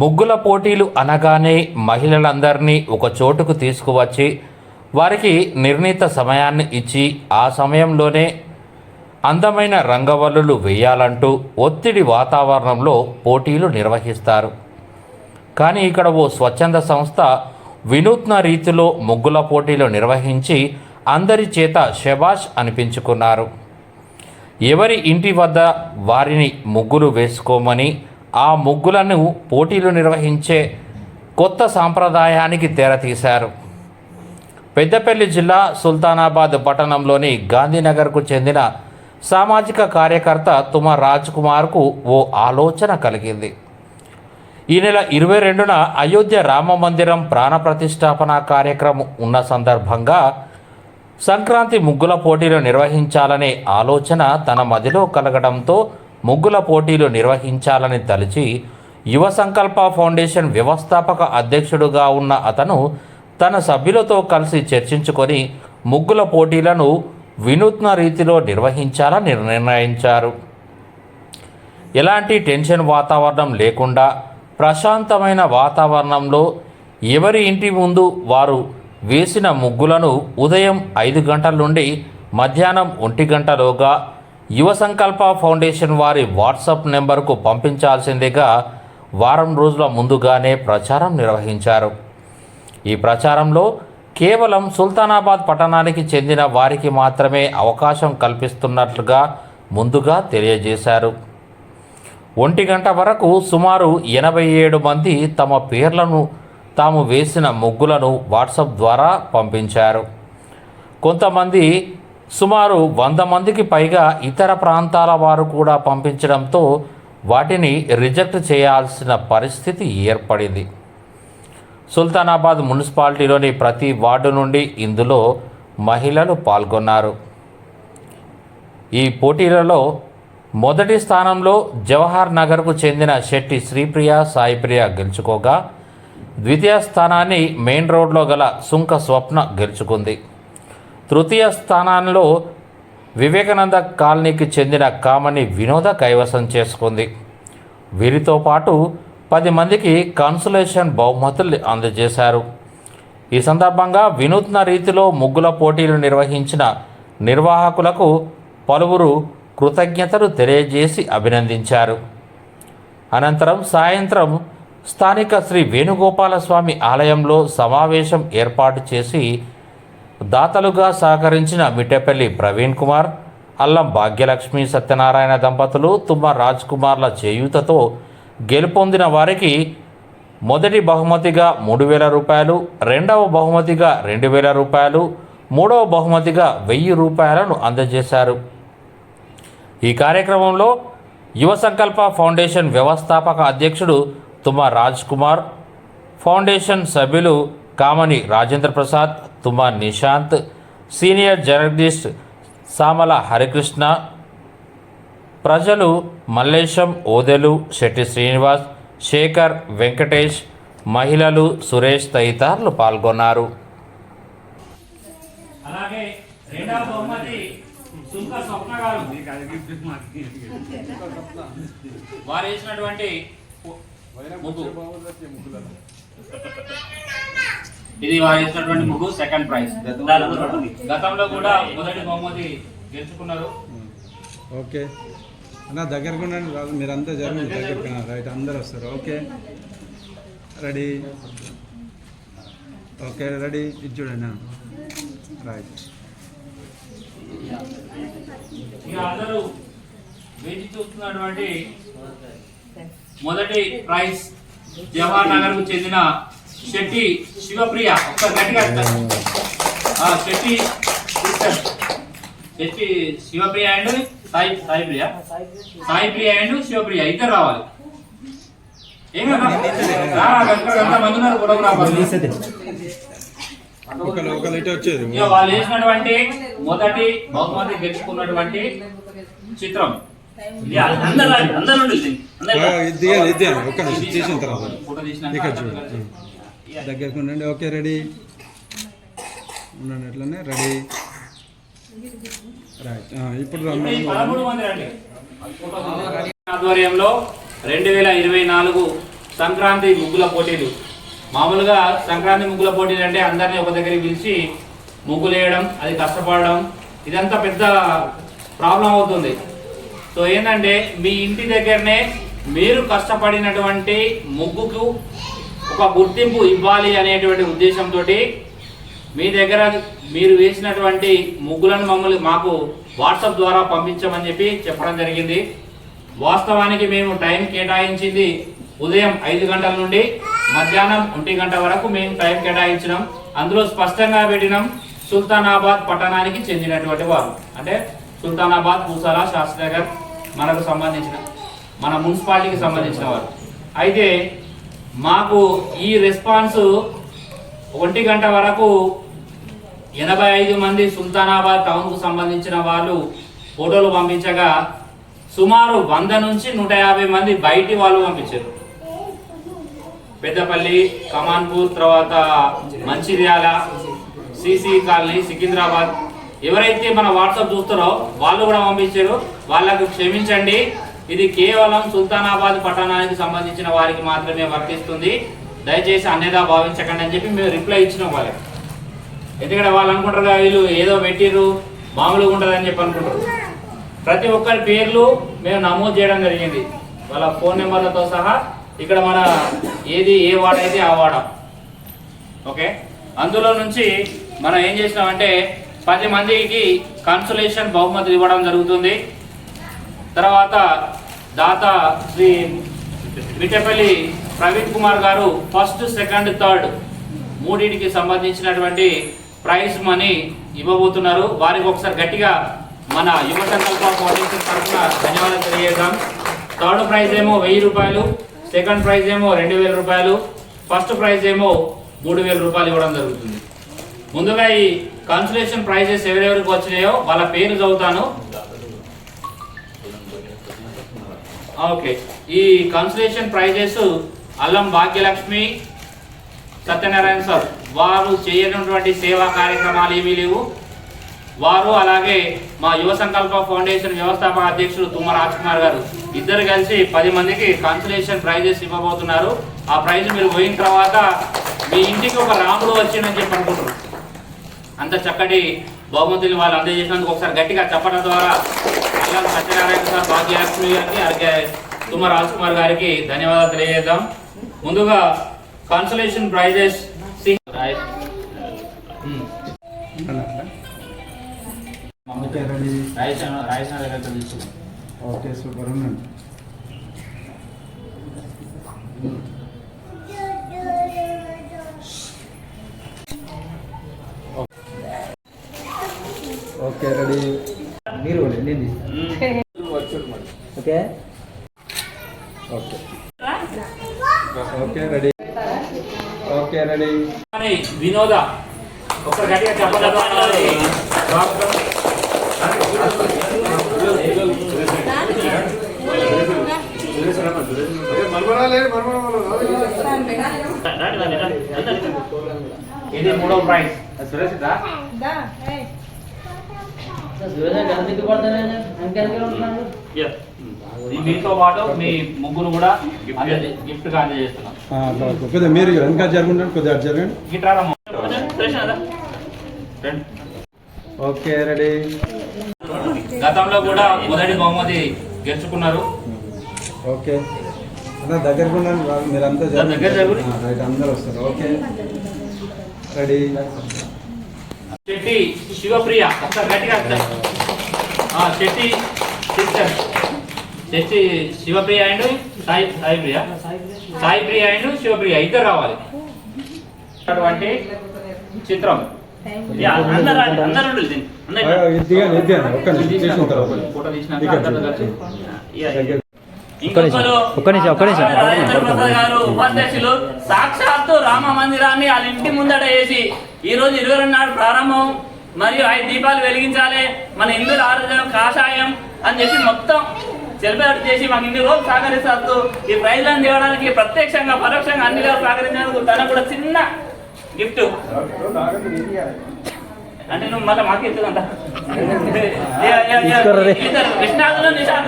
ముగ్గుల పోటీలు అనగానే మహిళలందరినీ ఒక చోటుకు తీసుకువచ్చి వారికి నిర్ణీత సమయాన్ని ఇచ్చి ఆ సమయంలోనే అందమైన రంగవల్లులు వేయాలంటూ ఒత్తిడి వాతావరణంలో పోటీలు నిర్వహిస్తారు. కానీ ఇక్కడ ఓ స్వచ్ఛంద సంస్థ వినూత్న రీతిలో ముగ్గుల పోటీలు నిర్వహించి అందరి చేత శబాష్ అనిపించుకున్నారు. ఎవరి ఇంటి వద్ద వారిని ముగ్గులు వేసుకోమని ఆ ముగ్గులను పోటీలు నిర్వహించే కొత్త సాంప్రదాయానికి తెరతీశారు. పెద్దపల్లి జిల్లా సుల్తానాబాద్ పట్టణంలోని గాంధీనగర్కు చెందిన సామాజిక కార్యకర్త తుమ రాజ్ కుమార్కు ఓ ఆలోచన కలిగింది. ఈ నెల ఇరవై రెండున అయోధ్య రామ మందిరం ప్రాణప్రతిష్టాపన కార్యక్రమం ఉన్న సందర్భంగా సంక్రాంతి ముగ్గుల పోటీలు నిర్వహించాలనే ఆలోచన తన మదిలో కలగడంతో ముగ్గుల పోటీలు నిర్వహించాలని తలిచి యువ సంకల్ప ఫౌండేషన్ వ్యవస్థాపక అధ్యక్షుడుగా ఉన్న అతను తన సభ్యులతో కలిసి చర్చించుకొని ముగ్గుల పోటీలను వినూత్న రీతిలో నిర్వహించాలని నిర్ణయించారు. ఎలాంటి టెన్షన్ వాతావరణం లేకుండా ప్రశాంతమైన వాతావరణంలో ఎవరి ఇంటి ముందు వారు వేసిన ముగ్గులను ఉదయం ఐదు గంటల నుండి మధ్యాహ్నం ఒంటి గంటలోగా యువ సంకల్ప ఫౌండేషన్ వారి వాట్సాప్ నెంబర్కు పంపించాల్సిందిగా వారం రోజుల ముందుగానే ప్రచారం నిర్వహించారు. ఈ ప్రచారంలో కేవలం సుల్తానాబాద్ పట్టణానికి చెందిన వారికి మాత్రమే అవకాశం కల్పిస్తున్నట్లుగా ముందుగా తెలియజేశారు. ఒంటి గంట వరకు సుమారు ఎనభై ఏడు మంది తమ పేర్లను తాము వేసిన ముగ్గులను వాట్సాప్ ద్వారా పంపించారు. కొంతమంది సుమారు వంద మందికి పైగా ఇతర ప్రాంతాల వారు కూడా పంపించడంతో వాటిని రిజెక్ట్ చేయాల్సిన పరిస్థితి ఏర్పడింది. సుల్తానాబాద్ మున్సిపాలిటీలోని ప్రతి వార్డు నుండి ఇందులో మహిళలు పాల్గొన్నారు. ఈ పోటీలలో మొదటి స్థానంలో జవహర్ నగర్కు చెందిన శెట్టి శ్రీప్రియ సాయిప్రియ గెలుచుకోగా ద్వితీయ స్థానాన్ని మెయిన్ రోడ్లో గల సుంక స్వప్న గెలుచుకుంది. తృతీయ స్థానంలో వివేకానంద కాలనీకి చెందిన కామని వినోద కైవసం చేసుకుంది. వీరితో పాటు పది మందికి కన్సులేషన్ బహుమతులు అందజేశారు. ఈ సందర్భంగా వినూత్న రీతిలో ముగ్గుల పోటీలు నిర్వహించిన నిర్వాహకులకు పలువురు కృతజ్ఞతలు తెలియజేసి అభినందించారు. అనంతరం సాయంత్రం స్థానిక శ్రీ వేణుగోపాలస్వామి ఆలయంలో సమావేశం ఏర్పాటు చేసి దాతలుగా సహకరించిన మిట్టెపల్లి ప్రవీణ్ కుమార్ అల్లం భాగ్యలక్ష్మి సత్యనారాయణ దంపతులు తుమ్మ రాజ్ కుమార్ల చేయూతతో గెలుపొందిన వారికి మొదటి బహుమతిగా మూడు వేల రూపాయలు రెండవ బహుమతిగా రెండు వేల రూపాయలు మూడవ బహుమతిగా వెయ్యి రూపాయలను అందజేశారు. ఈ కార్యక్రమంలో యువ సంకల్ప ఫౌండేషన్ వ్యవస్థాపక అధ్యక్షుడు తుమ్మ రాజ్ కుమార్ ఫౌండేషన్ సభ్యులు కామని రాజేంద్ర ప్రసాద్ తుమా నిశాంత్ సీనియర్ జర్నలిస్ట్ సామల హరికృష్ణ ప్రజలు మల్లేశం ఓదెలు శెట్టి శ్రీనివాస్ శేఖర్ వెంకటేష్ మహిళలు సురేష్ తదితరులు పాల్గొన్నారు అలాగే రెండవ బహుమతి సుంక స్వప్న గారు. వారు వేసినటువంటి ముగ్గు. ఇది వారు వేసినటువంటి ముగ్గు సెకండ్ ప్రైజ్ గతంలో కూడా. మొదటి బహుమతి గెలుచుకున్నారు. ఓకే అన్న దగ్గరకు ఉండండి రాదు. మీరంతా జరగండి దగ్గరికి రైట్ అందరు వస్తారు. ఓకే రెడీ ఓకే రెడీ ఇది చూడండి రైట్ అందరూ వేచి చూస్తున్నటువంటి మొదటి ప్రైజ్ జవహర్ నగర్కు చెందిన శెట్టి శివప్రియ ఒక్క గట్టిగా ఆ, శెట్టి. శెట్టి శివప్రియ అండ్ సాయి సాయి ప్రియ సాయి ప్రియ అండ్ శివప్రియ ఇద్దరు రావాలి. వాళ్ళు వేసినటువంటి మొదటి బహుమతి గెలుచుకున్నటువంటి చిత్రం. అందరూ అందరూ నిమిషం తీసిన దగ్గరకు ఉండండి. ఓకే రెడీ ఉండండి అట్లనే రెడీ రైట్ ఇప్పుడు ఆధ్వర్యంలో రెండు వేల ఇరవై నాలుగు సంక్రాంతి ముగ్గుల పోటీలు. మామూలుగా సంక్రాంతి ముగ్గుల పోటీలు అంటే అందరినీ ఒక దగ్గరికి పిలిచి ముగ్గులు వేయడం అది కష్టపడడం ఇదంతా పెద్ద ప్రాబ్లం అవుతుంది. సో ఏంటంటే మీ ఇంటి దగ్గరనే మీరు కష్టపడినటువంటి ముగ్గుకు ఒక గుర్తింపు ఇవ్వాలి అనేటువంటి ఉద్దేశంతో మీ దగ్గర మీరు వేసినటువంటి ముగ్గులను మమ్మల్ని మాకు వాట్సాప్ ద్వారా పంపించమని చెప్పి చెప్పడం జరిగింది. వాస్తవానికి మేము టైం కేటాయించింది ఉదయం ఐదు గంటల నుండి మధ్యాహ్నం ఒంటి గంట వరకు మేము టైం కేటాయించినాం. అందులో స్పష్టంగా పెట్టినాం సుల్తానాబాద్ పట్టణానికి చెందినటువంటి వారు. అంటే సుల్తానాబాద్ పూసాల శాస్త్రనగర్ మనకు సంబంధించిన మన మున్సిపాలిటీకి సంబంధించిన వారు. అయితే మాకు ఈ రెస్పాన్స్ ఒంటి గంట వరకు ఎనభై ఐదు మంది సుల్తానాబాద్ టౌన్కు సంబంధించిన వాళ్ళు ఫోటోలు పంపించగా సుమారు వంద నుంచి నూట యాభై మంది బయటి వాళ్ళు పంపించారు. పెద్దపల్లి కమాన్పూర్ తర్వాత మంచిర్యాల సిసి కాలనీ సికింద్రాబాద్. ఎవరైతే మన వాట్సాప్ చూస్తారో వాళ్ళు కూడా పంపించారు. వాళ్ళకు క్షమించండి. ఇది కేవలం సుల్తానాబాద్ పట్టణానికి సంబంధించిన వారికి మాత్రమే వర్తిస్తుంది. దయచేసి అన్యదా భావించకండి అని చెప్పి మేము రిప్లై ఇచ్చినాం వాళ్ళకి. ఎందుకంటే వాళ్ళు అనుకుంటారు వీళ్ళు ఏదో పెట్టిర్రు మామూలుగా ఉంటుందని చెప్పి అనుకుంటారు. ప్రతి ఒక్కరి పేర్లు మేము నమోదు చేయడం జరిగింది. వాళ్ళ ఫోన్ నెంబర్లతో సహా ఇక్కడ మన ఏది ఏ వార్డ్ అయితే ఆ వాడ. ఓకే? అందులో నుంచి మనం ఏం చేసినామంటే పది మందికి కన్సలేషన్ బహుమతులు ఇవ్వడం జరుగుతుంది. తర్వాత దాత శ్రీ మిటపల్లి ప్రవీణ్ కుమార్ గారు ఫస్ట్ సెకండ్ థర్డ్ మూడింటికి సంబంధించినటువంటి ప్రైజ్ మనీ ఇవ్వబోతున్నారు. వారికి ఒకసారి గట్టిగా మన యువ సంకల్ప ఫౌండేషన్ తరఫున ధన్యవాదాలు తెలియజేద్దాం. థర్డ్ ప్రైజ్ ఏమో వెయ్యి రూపాయలు సెకండ్ ప్రైజ్ ఏమో రెండు వేల రూపాయలు ఫస్ట్ ప్రైజ్ ఏమో మూడు వేల రూపాయలు ఇవ్వడం జరుగుతుంది. ముందుగా ఈ కన్సలేషన్ ప్రైజెస్ ఎవరెవరికి వచ్చినాయో వాళ్ళ పేరు చదువుతాను. ఓకే ఈ కన్సలేషన్ ప్రైజెస్ అల్లం భాగ్యలక్ష్మి సత్యనారాయణ సార్ వారు చేయనటువంటి సేవా కార్యక్రమాలు ఏమీ లేవు. వారు అలాగే మా యువ సంకల్ప ఫౌండేషన్ వ్యవస్థాపక అధ్యక్షులు తుమ్మ రాజ్ కుమార్ గారు ఇద్దరు కలిసి పది మందికి కన్సలేషన్ ప్రైజెస్ ఇవ్వబోతున్నారు. ఆ ప్రైజ్ మీరు పోయిన తర్వాత మీ ఇంటికి ఒక రాముడు వచ్చిందని చెప్పి అనుకుంటున్నారు అంత చక్కటి బహుమతులు వాళ్ళు అందజేసినందుకు ఒకసారి గట్టిగా చెప్పడం ద్వారా అల్లం సత్యనారాయణ సార్ భాగ్యలక్ష్మి గారికి అలాగే తుమ్మ రాజ్ కుమార్ గారికి ధన్యవాదాలు తెలియజేద్దాం. ముందుగా కన్సలేషన్ ప్రైజెస్ ఓకే రెడీ రాయసిన దగ్గర తీసుకుందాం ఓకే సూపర్ ఉండండి. Okay ready. మీరు కూడా వెళ్ళింది okay okay okay ready okay ready కానీ వినోద ఒక గట్టిగా చెప్పలేదు ఇది మూడో ప్రైజ్ సురేష్ దా Yes. ఇది మీతో పాటు మీ ముగ్గురు కూడా గిఫ్ట్గా అందజేస్తున్నాం అట్లా ఓకే. కొద్దిగా మీరు వెనక జరుగుండండి కొద్దిగా జరగండి. గిటారా ఓకే రెడీ. గతంలో కూడా మొదటి బహుమతి గెలుచుకున్నారు. ఓకే. అన్న దగ్గరకు ఉండండి మీరంతా జరగండి. దగ్గర జరగండి. ఆ, రైట్ అందరూ వస్తారు. ఓకే. రెడీ. శెట్టి శివప్రియ ఒకసారి గట్టిగా ఆ, Shetty sister. Shetty Shivapriya and Sai Sai Priya Sai Priya and Shivapriya ఇద్దరు రావాలి. అటువంటి చిత్రం. అందరూ అందరూ దీన్ని. అందరూ ఫోటో తీసినాక కలిసి. ఒక్క నిమిషం, నిమిషం. ఉపాధ్యక్షులు సాక్షాత్తు రామ మందిరాన్ని వాళ్ళ ఇంటి ముందట వేసి ఈ రోజు ఇరవై రెండు నాడు ప్రారంభం. మరియు ఐదు దీపాలు వెలిగించాలి. మన హిందువుల ఆరోగ్యం కాషాయం అని చెప్పి మొత్తం సెలబ్రేట్ చేసి మాకు ఇన్ని రోజులు సహకరిస్తూ ఈ ప్రైజ్లను తేవడానికి ప్రత్యక్షంగా పరోక్షంగా అన్ని గారు సహకరించినందుకు తనకు కూడా చిన్న గిఫ్ట్.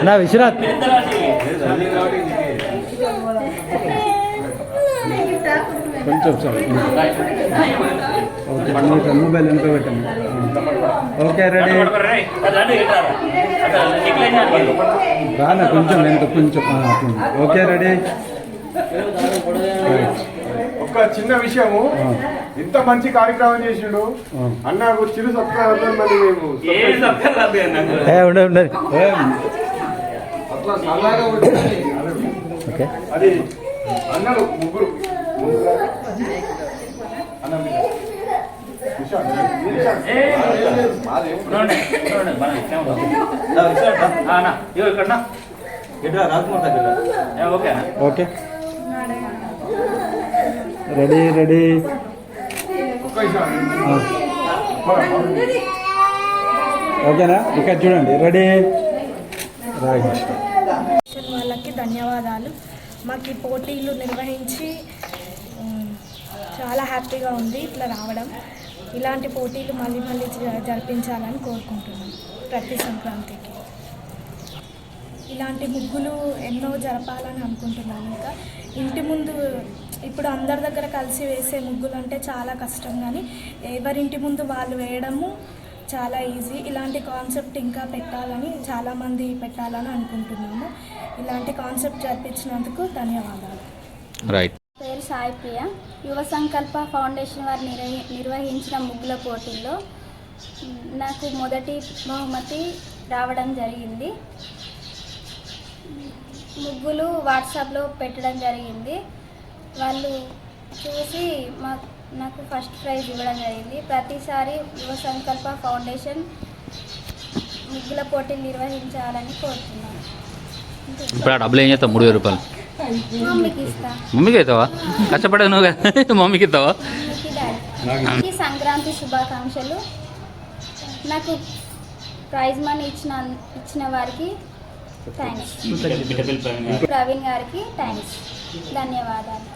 నా విశ్వనాథ్ కొంచెం సార్. ఓకే మొబైల్ వెనక పెట్టండి. Okay ready. రానా కొంచెం వెనక కొంచెం. Okay ready. ఒక చిన్న విషయము. ఇంత మంచి కార్యక్రమం చేసిండు. అన్నకు చిరు సత్కారం అది అన్నలు ముగ్గురు. అన్న. ఓకేనా ఓకే రెడీ రెడీ ఓకేనా ఇక్కడ చూడండి. రెడీ వాళ్ళకి ధన్యవాదాలు. మాకు ఈ పోటీలు నిర్వహించి చాలా హ్యాపీగా ఉంది ఇట్లా రావడం. ఇలాంటి పోటీలు మళ్ళీ మళ్ళీ జ- జరిపించాలని కోరుకుంటున్నాం ప్రతి సంక్రాంతికి. ఇలాంటి ముగ్గులు ఎన్నో జరపాలని అనుకుంటున్నాను ఇంకా. ఇంటి ముందు ఇప్పుడు అందరి దగ్గర కలిసి వేసే ముగ్గులు అంటే చాలా కష్టం కానీ ఎవరింటి ముందు వాళ్ళు వేయడము చాలా ఈజీ. ఇలాంటి కాన్సెప్ట్ ఇంకా పెట్టాలని చాలామంది పెట్టాలని అనుకుంటున్నాము. ఇలాంటి కాన్సెప్ట్ జరిపించినందుకు ధన్యవాదాలు. రైట్ పేరు సాయి ప్రియ. యువ సంకల్ప ఫౌండేషన్ వారు నిర్వహి నిర్వహించిన ముగ్గుల పోటీల్లో నాకు మొదటి బహుమతి రావడం జరిగింది. ముగ్గులు వాట్సాప్లో పెట్టడం జరిగింది. వాళ్ళు చూసి మా నాకు ఫస్ట్ ప్రైజ్ ఇవ్వడం జరిగింది. ప్రతిసారి యువ సంకల్ప ఫౌండేషన్ ముగ్గుల పోటీలు నిర్వహించాలని కోరుతున్నాను. ఇప్పుడు ఆ డబ్బులు ఏం చేస్తావు? మూడు వేల రూపాయలు. మమ్మీకి ఇస్తా. మమ్మీకి అవుతావా కష్టపడేది నువ్వు కదా. మమ్మీకి ఇస్తావా? మమ్మీకి సంక్రాంతి శుభాకాంక్షలు. నాకు ప్రైజ్ మనీ ఇచ్చిన ఇచ్చిన వారికి థ్యాంక్స్ ప్రవీణ్ గారికి. థ్యాంక్స్ ధన్యవాదాలు.